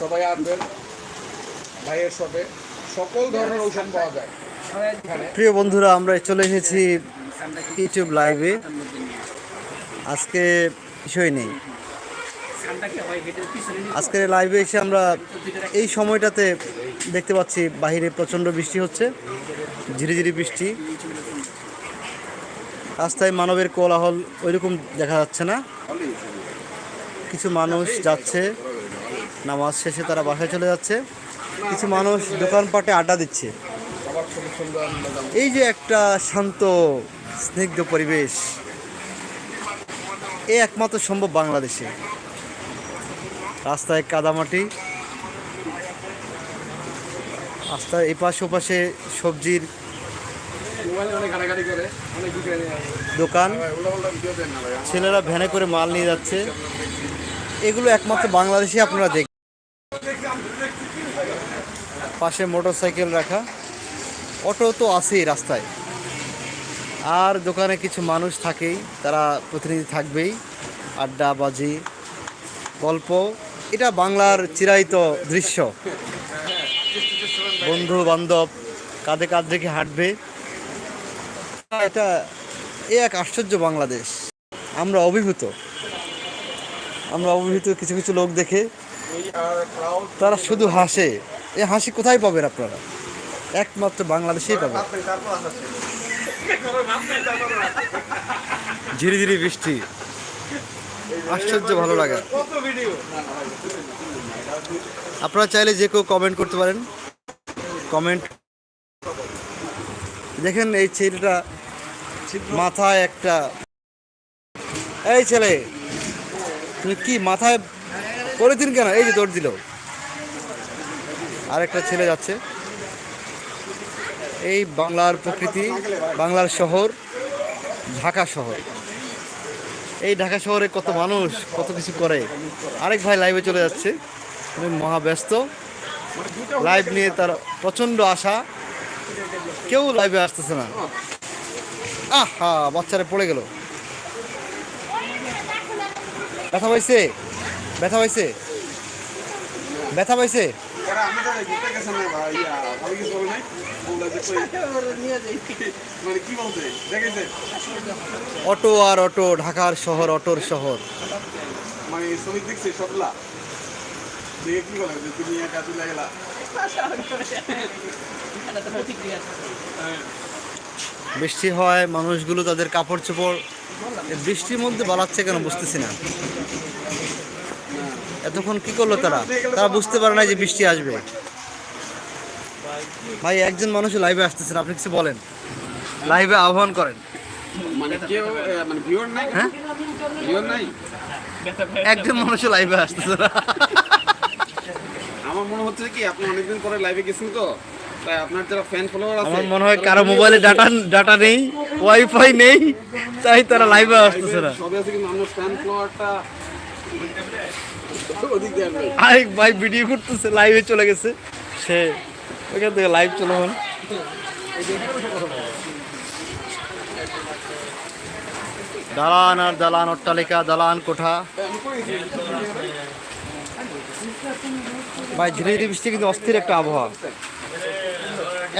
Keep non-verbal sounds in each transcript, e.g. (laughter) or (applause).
সবাই আসবেন, ভাইয়ের শপে সকল ধরনের ঔষধ পাওয়া যায়। প্রিয় বন্ধুরা, আমরা চলে এসেছি ইউটিউব লাইভে আজকে বিষয় নেই। আজকের লাইভে এসে আমরা এই সময়টাতে দেখতে পাচ্ছি বাইরে প্রচণ্ড বৃষ্টি হচ্ছে, ঝিরিঝিরি বৃষ্টি। রাস্তায় মানবের কোলাহল ওইরকম দেখা যাচ্ছে না। কিছু মানুষ যাচ্ছে। নামাজ শেষে তারা বাসায় চলে যাচ্ছে। কিছু মানুষ দোকানপাটে আড্ডা দিচ্ছে। এই যে একটা শান্ত, স্নিগ্ধ পরিবেশ, এ একমাত্র সম্ভব বাংলাদেশে। রাস্তায় কাদামাটি, রাস্তার এপাশ ওপাশে সবজির। দোকান। ছেলেরা ভ্যানে করে মাল নিয়ে যাচ্ছে। এগুলো একমাত্র বাংলাদেশে আপনারা দেখ পাশে মোটর সাইকেল রাখা। অটো তো আছেই রাস্তায়। আর দোকানে কিছু মানুষ থাকেই, তারা প্রতিনিধি থাকবেই। আড্ডাবাজি গল্প, এটা বাংলার চিরায়িত দৃশ্য। বন্ধু, বান্ধব, কাঁধে কাঁধ রেখে হাঁটবে। এটা এ এক আশ্চর্য বাংলাদেশ। আমরা অভিভূত। আমরা অভিভূত কিছু কিছু লোক দেখে। তারা শুধু হাসে। এই হাসি কোথায় পাবেন আপনারা? একমাত্র বাংলাদেশেই পাবেন। ধীরে ধীরে বৃষ্টি। আশ্চর্য ভালো লাগে। আপনারা চাইলে যে কেউ কমেন্ট করতে পারেন। কমেন্ট দেখেন এই ছেলেটা মাথায় একটা এই ছেলে, তুমি কি মাথায় দিন কেন? এই যে দৌড় দিল। আরেকটা ছেলে যাচ্ছে। এই বাংলার প্রকৃতি, বাংলার শহর, ঢাকা শহর। এই ঢাকা শহরে কত মানুষ, কত কিছু করে। আরেক ভাই লাইভে চলে যাচ্ছে। মহা ব্যস্ত লাইভ নিয়ে তার প্রচণ্ড আশা। কেউ লাইভে আসতেছে না। আহা, বাচ্চারা পড়ে গেল। ব্যথা পাইছে? ব্যথা পাইছে? ব্যথা পাইছে? মানে অটো আর অটো ঢাকার শহর অটোর শহর। মানে শ্রমিক দেখছে সবলা। দেখে কি বলে যে তুমি একা তুলে গেলা? বৃষ্টি হয় মানুষগুলো তাদের কাপড় চোপড় বৃষ্টির মধ্যে বাড়াচ্ছে কেন বুঝতেছি না। এতক্ষণ কি করল তারা? তারা বুঝতে পারে না যে বৃষ্টি আসবে। ভাই একজন মানুষ লাইভে আসতেছেন আপনি কিছু বলেন। লাইভে আহ্বান করেন। মানে মানে হ্যাঁ? একজন মানুষ লাইভে আসতেছে আমার মনে হচ্ছে কি আপনি অনেকদিন পরে লাইভে গেছেন তো তাই আপনার যারা ফ্যান ফলোয়ার আছে আমার মনে হয় কারও মোবাইলে ডাটা ডাটা নেই ওয়াইফাই নেই তাই তারা লাইভে আসতেছে না। সবই আছে কিন্তু ফ্যান ফলোয়ারটা আরেক ভাই ভিডিও করতেছে লাইভে চলে গেছে। সে ওইখান থেকে লাইভ চলে হন দালান আর দালান অট্টালিকা দালান কোঠা। ভাই ধীরে ধীরে বৃষ্টি কিন্তু অস্থির একটা আবহাওয়া।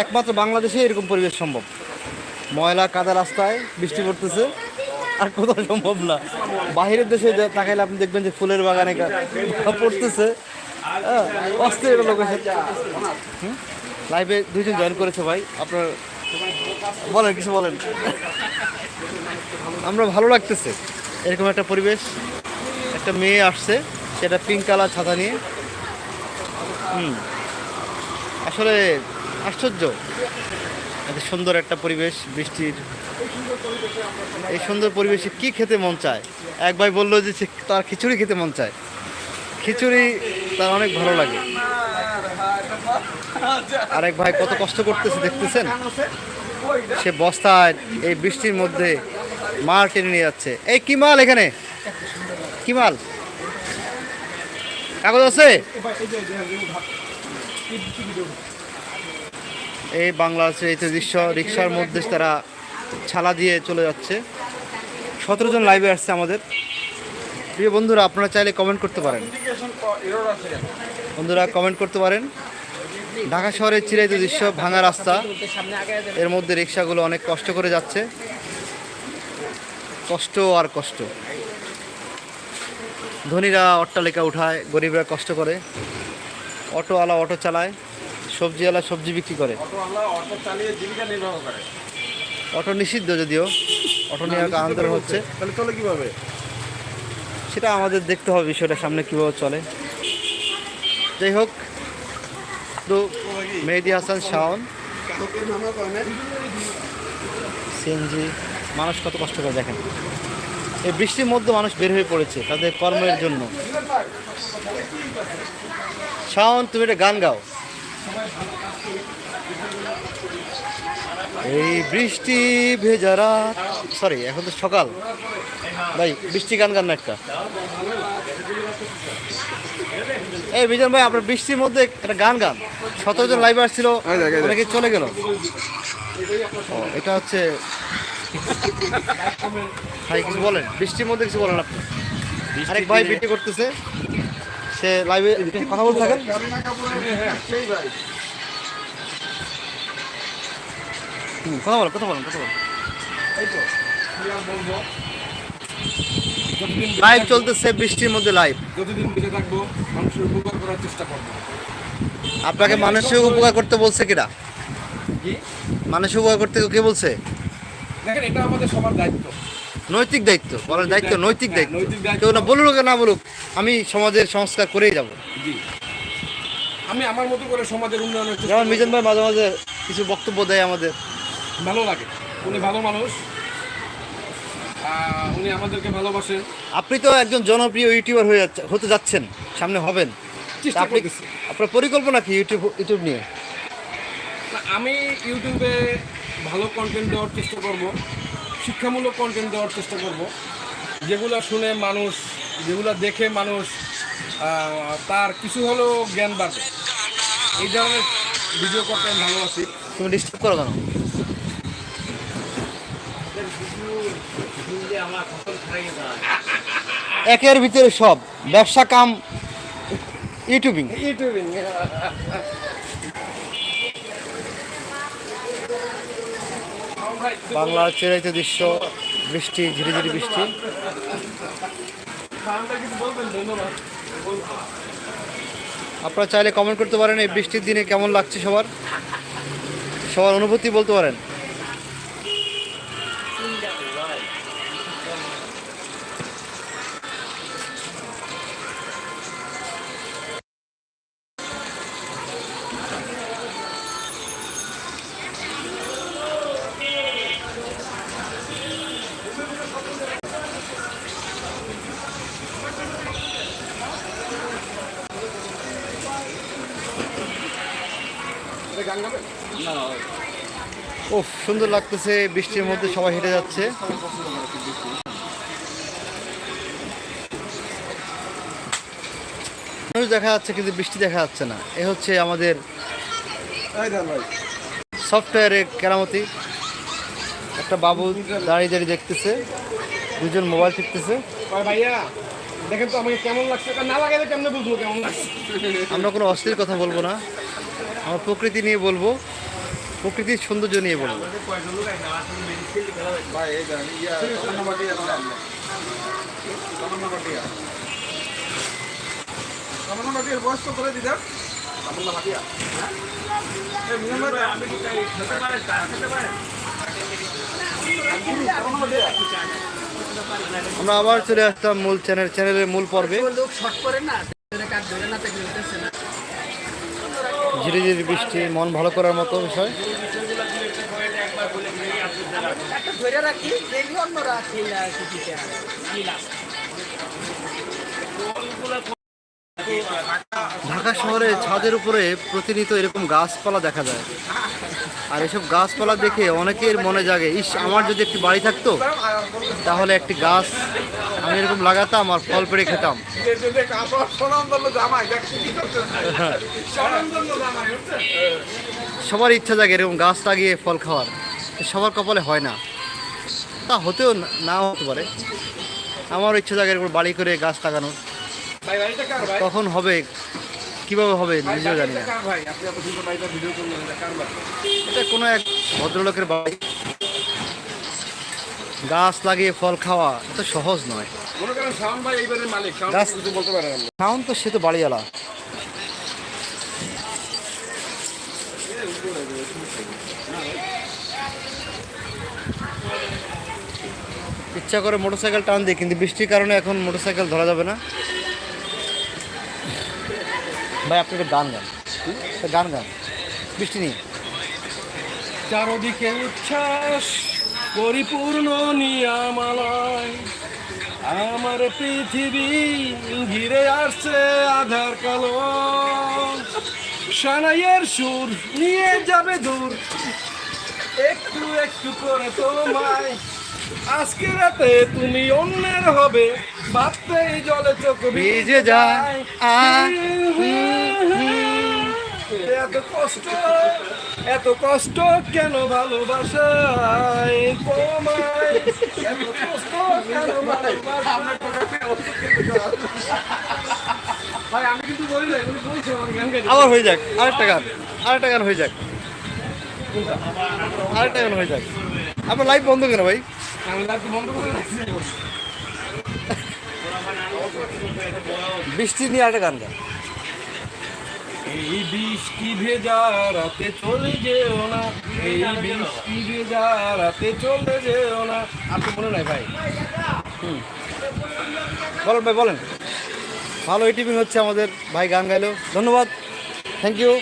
একমাত্র বাংলাদেশে এরকম পরিবেশ সম্ভব। ময়লা কাদা রাস্তায় বৃষ্টি পড়তেছে। আর কোথাও সম্ভব না। বাইরের দেশে তাকাইলে আপনি দেখবেন যে ফুলের বাগানে পড়তেছে। হ্যাঁ, অস্থির একটা লোকেশন লাইভে দুইজন জয়েন করেছে ভাই। আপনার বলেন কিছু বলেন। আমরা ভালো লাগতেছে। এরকম একটা পরিবেশ। একটা মেয়ে আসছে সেটা পিঙ্ক কালার ছাতা নিয়ে। হুম। আসলে আশ্চর্য। এত সুন্দর একটা পরিবেশ, বৃষ্টির। এই সুন্দর পরিবেশে কি খেতে মন চায়? এক ভাই বলল যে তার খিচুড়ি খেতে মন চায়। খিচুড়ি তার অনেক ভালো লাগে। আরেক ভাই কত কষ্ট করতেছে, দেখতেছেন? সে বস্তায় এই বৃষ্টির মধ্যে মাল টেনে নিয়ে যাচ্ছে। এই কি মাল এখানে? কি মাল? কাগজ আছে? এই বাংলাদেশের এই দৃশ্য রিক্সার মধ্যে তারা ছালা দিয়ে চলে যাচ্ছে। সতেরো জন লাইভে আসছে আমাদের। প্রিয় বন্ধুরা, আপনারা চাইলে কমেন্ট করতে পারেন। বন্ধুরা কমেন্ট করতে পারেন। ঢাকা শহরের চিরাইত দৃশ্য ভাঙা রাস্তা, এর মধ্যে রিক্সাগুলো অনেক কষ্ট করে যাচ্ছে। কষ্ট আর কষ্ট। ধনীরা অট্টালিকা উঠায়, গরিবরা কষ্ট করে। অটোওয়ালা অটো চালায়। সবজিওয়ালা সবজি বিক্রি করে। অটো নিষিদ্ধ যদিও অটো নিয়ে আন্দোলন হচ্ছে। তাহলে চলে কীভাবে? সেটা আমাদের দেখতে হবে বিষয়টা সামনে কীভাবে চলে। যাই হোক তো মেহেদি হাসান শাওন সিএনজি মানুষ কত কষ্ট করে দেখেন। এই বৃষ্টির মধ্যে মানুষ বের হয়ে পড়েছে তাদের কর্মের জন্য। শাওন তুমি একটা গান গাও। এই বৃষ্টি ভেজা রাত। সরি এখন তো সকাল। ভাই বৃষ্টি গান গান না একটা। এই বিজন ভাই আপনার বৃষ্টির মধ্যে একটা গান গান। সতেরো জন লাইভ আসছিল অনেকে চলে গেল। ও, এটা হচ্ছে ভাই কিছু বলেন। বৃষ্টির মধ্যে কিছু বলেন আপনি। আরেক ভাই বিক্রি করতেছে। সে লাইভে কথা বলতে থাকেন। কথা বলেন কথা বলেন কথা বলেন। লাইভ চলতেছে বৃষ্টির মধ্যে লাইভ যতদিন বেঁচে থাকব মানুষের উপকার করার চেষ্টা করব আপনাকে মানুষের উপকার করতে বলছে কিনা? কি? মানুষের উপকার করতে কে বলছে? দেখেন এটা আমাদের সবার দায়িত্ব। নৈতিক দায়িত্ব বলার দায়িত্ব নৈতিক দায়িত্ব। দায়িত্ব। কেউ না বলুক না বলুক আমি সমাজের সংস্কার করেই যাব। জি। আমি আমার মতো করে সমাজের উন্নয়ন যেমন মিজান ভাই মাঝে মাঝে কিছু বক্তব্য দেয় আমাদের। ভালো লাগে। উনি ভালো মানুষ। উনি আমাদেরকে ভালোবাসেন। আপনি তো একজন জনপ্রিয় ইউটিউবার হয়ে যাচ্ছে হতে যাচ্ছেন সামনে হবেন। আপনি আপনার পরিকল্পনা কি ইউটিউব ইউটিউব নিয়ে? আমি ইউটিউবে ভালো কন্টেন্ট দেওয়ার চেষ্টা করব। শিক্ষামূলক কন্টেন্ট দেওয়ার চেষ্টা করব। যেগুলো শুনে মানুষ যেগুলো দেখে মানুষ তার কিছু হলেও জ্ঞান বাড়বে। এই ধরনের ভিডিও করতে আমি ভালোবাসি তুমি ডিস্টার্ব করো কেন? একের ভিতরে সব। ব্যবসা কাম (laughs) ইউটিউবিং ইউটিউবিং বাংলার চেরাইত দৃশ্য, বৃষ্টি ঝিরি ঝিরি বৃষ্টি। আপনারা চাইলে কমেন্ট করতে পারেন এই বৃষ্টির দিনে কেমন লাগছে সবার। সবার অনুভূতি বলতে পারেন। ও সুন্দর লাগতেছে বৃষ্টির মধ্যে সবাই হেঁটে যাচ্ছে। মানুষ দেখা যাচ্ছে কিন্তু বৃষ্টি দেখা যাচ্ছে না। এ হচ্ছে আমাদের সফটওয়্যারের কেরামতি। একটা বাবু দাঁড়িয়ে দাঁড়িয়ে দেখতেছে দুজন মোবাইল টিপতেছে। ভাইয়া দেখেন তো আমাকে কেমন লাগছে। না কেমনে বুঝব কেমন লাগছে? আমরা কোনো অস্থির কথা বলব না। আমরা প্রকৃতি নিয়ে বলব, প্রকৃতির সৌন্দর্য নিয়ে বলব। আমরা আবার চলে আসতাম মূল চ্যানেল চ্যানেলের মূল পর্বে। লোক শর্ট করে না ধরে না। ঝিরি ঝিরি বৃষ্টি, মন ভালো করার মতো বিষয়। ঢাকা শহরে ছাদের উপরে প্রতিনিয়ত এরকম গাছপালা দেখা যায়। আর এসব গাছপালা দেখে অনেকের মনে জাগে, ইস, আমার যদি একটি বাড়ি থাকতো, তাহলে একটি গাছ আমি এরকম লাগাতাম আর ফল পেড়ে খেতাম। সবার ইচ্ছা জাগে এরকম গাছ লাগিয়ে ফল খাওয়ার। সবার কপালে হয় না। তা হতেও না- হতে পারে। আমার ইচ্ছা জাগে এরকম বাড়ি করে গাছ লাগানোর। কখন হবে কীভাবে হবে নিজেও জানি না। এটা এটা কোনো এক ভদ্রলোকের বাড়ি গাছ লাগিয়ে ফল খাওয়া এত সহজ নয়। কারণ তো সে তো বাড়িওয়ালা। ইচ্ছা করে মোটরসাইকেল টান দিই কিন্তু বৃষ্টির কারণে এখন মোটরসাইকেল ধরা যাবে না। ভাই আপনি একটা গান গান। গান গান। বৃষ্টি নেই। চারদিকে উচ্ছ্বাস পরিপূর্ণ নিয়ামালয়। আমার পৃথিবী ঘিরে আসছে আধার কালো। সানাইয়ের সুর নিয়ে যাবে দূর। একটু একটু করে তোমায়। আজকে রাতে তুমি অন্যের হবে। ভাবতেই জলে চোখ ভিজে যায়। এত কষ্ট এত কষ্ট কেন ভালোবাসায়? তোমায় আবার হয়ে যাক আরেকটা গান আরেকটা গান হয়ে যাক। আরেকটা গান হয়ে যাক। আপনার লাইভ বন্ধ কেন ভাই। বৃষ্টি নিয়ে আরেকটা গান গান। এই বৃষ্টি ভেজা রাতে চলে যেও না। এই বৃষ্টি ভেজা রাতে চলে যেও না। আপনি মনে নাই ভাই। বলেন ভাই বলেন। ভালো টিফিন হচ্ছে আমাদের। ভাই গান গাইলো। ধন্যবাদ। থ্যাংক ইউ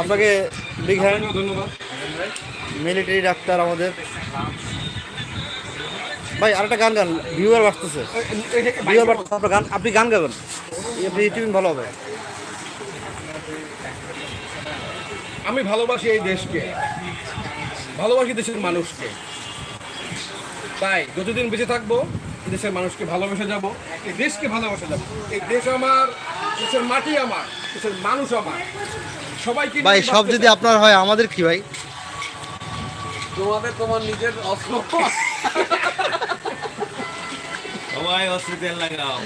আপনাকে বিগ হ্যান্ড ধন্যবাদ। মিলিটারি ডাক্তার আমাদের। ভাই আরেকটা গান গান। ভিউয়ার বাড়তেছে। ভিউয়ার বাড়তেছে। আপনার গান আপনি গান গাবেন। আপনি টিফিন ভালো হবে। আমি ভালোবাসি এই দেশকে। ভালোবাসি দেশের মানুষকে। তাই যতদিন বেঁচে থাকব দেশের মানুষকে ভালোবেসে যাব এই দেশকে ভালোবাসে যাব। এই দেশ আমার দেশের মাটি আমার দেশের মানুষ আমার। সবাইকে ভাই সব যদি আপনার হয় আমাদের কি ভাই? তোমাদের তোমার নিজের অস্ত্র। সবাই হসপিটাল লাগাও।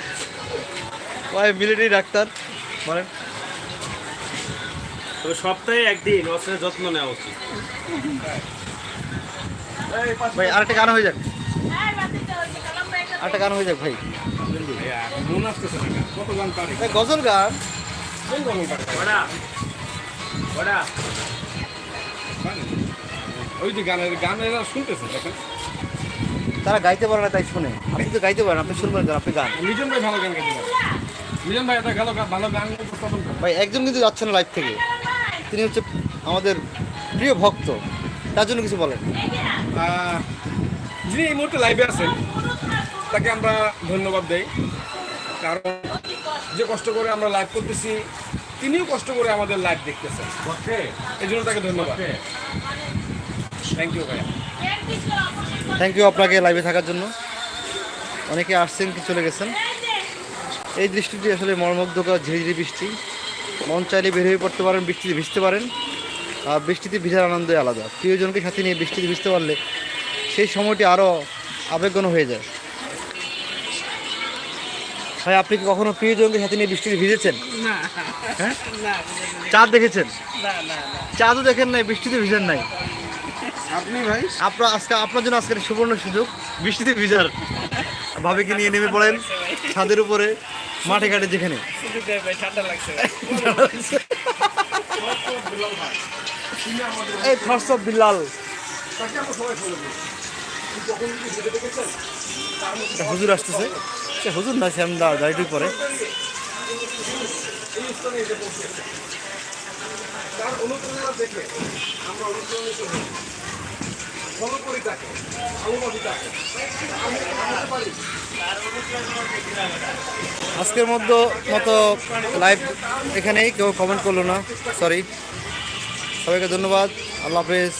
ভাই মিলিটারি ডাক্তার বলেন। তবে সপ্তাহে একদিন অস্ত্রের যত্ন নেওয়া উচিত। ভাই আরেকটা গান হয়ে যাক। আরেকটা গান হয়ে যাক ভাই। মন আসতেছে কত গান পারি? ভাই, গজল গান। কোন গান ওটা ওটা ওই যে গানের গানেরা শুনতেছে দেখেন তারা গাইতে পারে না তাই শুনে। আপনি তো গাইতে পারেন আপনি শুনবেন? আপনি গান। মিজন ভাই ভালো গান গাইতে পারে। মিজন ভাই একটা ভালো গান ভালো গান উপস্থাপন ভাই একজন কিন্তু যাচ্ছেন লাইভ থেকে। তিনি হচ্ছে আমাদের প্রিয় ভক্ত। তার জন্য কিছু বলেন। যিনি এই মুহূর্তে লাইভে আছেন তাকে আমরা ধন্যবাদ দেই। কারণ যে কষ্ট করে আমরা লাইভ করতেছি তিনিও কষ্ট করে আমাদের লাইভ দেখতেছেন। এই জন্য তাকে ধন্যবাদ। থ্যাংক ইউ ভাইয়া। থ্যাংক ইউ আপনাকে লাইভে থাকার জন্য। অনেকে আসছেন কি চলে গেছেন এই দৃষ্টিটি আসলে মর্মগ্ধকর ঝিরিঝিরি বৃষ্টি। মন চাইলে বের হয়ে পড়তে পারেন বৃষ্টিতে ভিজতে পারেন। আর বৃষ্টিতে ভিজার আনন্দই আলাদা। প্রিয়জনকে সাথে নিয়ে বৃষ্টিতে ভিজতে পারলে সেই সময়টি আরও আবেগঘন হয়ে যায়। ভাই আপনি কি কখনো প্রিয়জনকে সাথে নিয়ে বৃষ্টিতে ভিজেছেন? হ্যাঁ? চাঁদ দেখেছেন? চাঁদও দেখেন নাই বৃষ্টিতে ভিজেন নাই। আপনি ভাই? আপনার আজকে আপনার জন্য আজকের সুবর্ণ সুযোগ বৃষ্টিতে ভিজার। ভাবিকে নিয়ে নেমে পড়েন ছাদের উপরে। মাঠে ঘাটে যেখানে। এই ফার্স্ট অফ একটা হুজুর আসতেছে। সে হুজুর না, সে আমরা গাড়িটি পরে। তার অনুপ্রেরণা দেখে আমরা তাকে তাকে। আজকের মধ্যে মতো লাইভ এখানেই, কেউ কমেন্ট করল না সরি সবাইকে ধন্যবাদ, আল্লাহ হাফেজ।